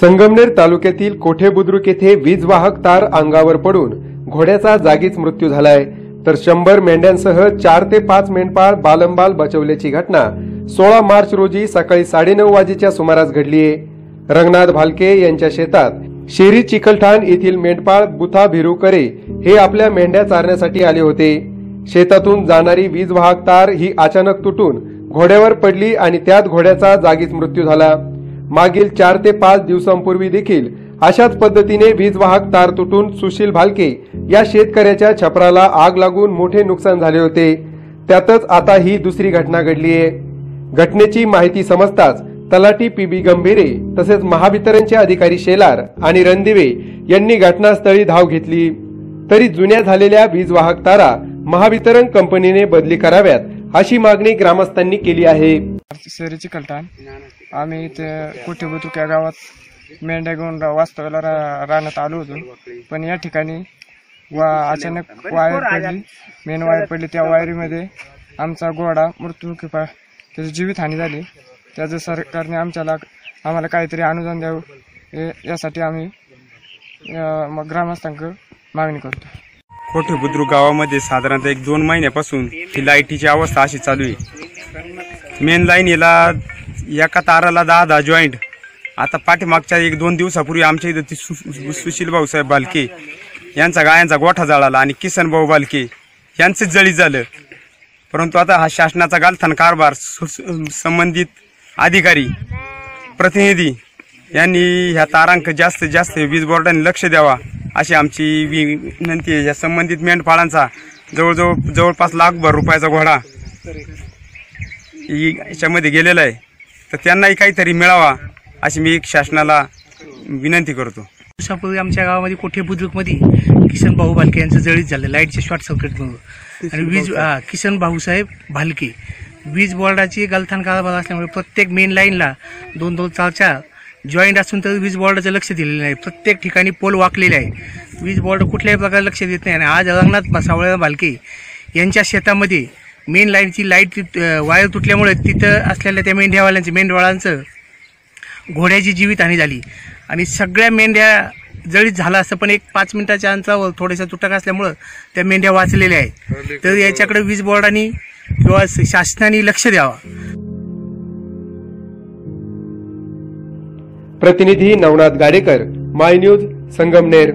संगमनेर तालुक्यातील कोठे बुद्रुक येथे वीज वाहक तार अंगावर पडून घोड्याचा जागीच मृत्यू झालाय. तर शंभर मेंढ्यांसह चार ते पाच मेंढपाळ बालंबाल बचवल्याची घटना सोळा मार्च रोजी सकाळी साडेनऊ वाजेच्या सुमारास घडलीय रंगनाथ भालके यांच्या शेतात शेरी चिखलठाण येथील मेंढपाळ बुथा भिरुकरे हे आपल्या मेंढ्या चारण्यासाठी आले होते. शेतातून जाणारी वीज वाहक तार ही अचानक तुटून घोड्यावर पडली आणि त्यात घोड्याचा जागीच मृत्यू झाला. मागील चार ते पाच दिवसांपूर्वी देखील अशाच पद्धतीने वीज वाहक तार तुटून सुशील भालके या शेतकऱ्याच्या छपराला आग लागून मोठे नुकसान झाले होते. त्यातच आता ही दुसरी घटना घडली आहे. घटनेची माहिती समजताच तलाठी पी बी गंभीरे तसेच महावितरणचे अधिकारी शेलार आणि रणदिवे यांनी घटनास्थळी धाव घेतली. तरी जुन्या झालेल्या वीज वाहक तारा महावितरण कंपनीने बदली कराव्यात अशी मागणी ग्रामस्थांनी केली आहे. शहरीची कलटाण. आम्ही इथे कुठे बुतुक या गावात मेंढ्या घेऊन रा- वास्तव्याला राहण्यात आलो होतो. पण या ठिकाणी वा अचानक वायर पडली. मेन वायर पडली. त्या वायरीमध्ये आमचा घोडा मृत्यू पा त्याची जीवितहानी झाली. त्याचं सरकारने आमच्याला आम्हाला काहीतरी अनुदान द्यावं हे- यासाठी आम्ही मग ग्रामस्थांक मागणी करतो. कोठे बुद्रुक गावामध्ये साधारणतः एक दोन महिन्यापासून ही लाईटीची अवस्था अशी चालू आहे. मेन लाईन याला एका ताराला दहा दहा जॉईंट आता पाठीमागच्या एक दोन दिवसापूर्वी आमच्या इथं ती सु सु- सुशील भाऊसाहेब बालके यांचा गायांचा गोठा जळाला आणि किसन भाऊ बालके यांचंच जळी झालं. परंतु आता हा शासनाचा गालथान कारभार सु- संबंधित अधिकारी प्रतिनिधी यांनी ह्या तारांक जास्तीत जास्त वीज बोर्डाने लक्ष द्यावा. अशी आमची वि- विनंती आहे या संबंधित मेंढपाळांचा जवळजवळ जवळपास लाखभर रुपयाचा घोडा याच्यामध्ये गेलेला आहे. तर त्यांनाही काहीतरी मिळावा अशी मी शासनाला विनंती करतो. दिवसापूर्वी आमच्या गावामध्ये कोठे बुद्रुकमध्ये किसन भाऊ भालके यांचं जळीत झालं. लाईटच्या शॉर्ट सर्किटमुळे आणि वीज हा, किसन भाऊसाहेब भालके. वीज बोर्डाची गलथान कारभार असल्यामुळे प्रत्येक मेन लाईनला दोन दोन चार चार जॉईंट असून तर वीज बोर्डाचं लक्ष दिलेलं नाही. प्रत्येक ठिकाणी पोल वाकलेले आहे. वीज बोर्ड कुठल्याही प्रकारे लक्ष देत नाही. आणि आज रंगनाथ सावळ्या भालके यांच्या शेतामध्ये मेन लाईनची लाइट वायर तुटल्यामुळे तिथं असलेल्या त्या मेंढ्यावाल्यांचं मेंढवाळांचं घोड्याची जीवितहानी झाली. आणि सगळ्या मेंढ्या जळीत झाला असं पण एक पाच मिनिटाच्या अंतरावर थोडेसा तुटक असल्यामुळं त्या मेंढ्या वाचलेल्या आहेत. तर याच्याकडे वीज बोर्डाने किंवा शासनाने लक्ष द्यावा. प्रतिनिधी नवनाथ गाडेकर माय न्यूज संगमनेर.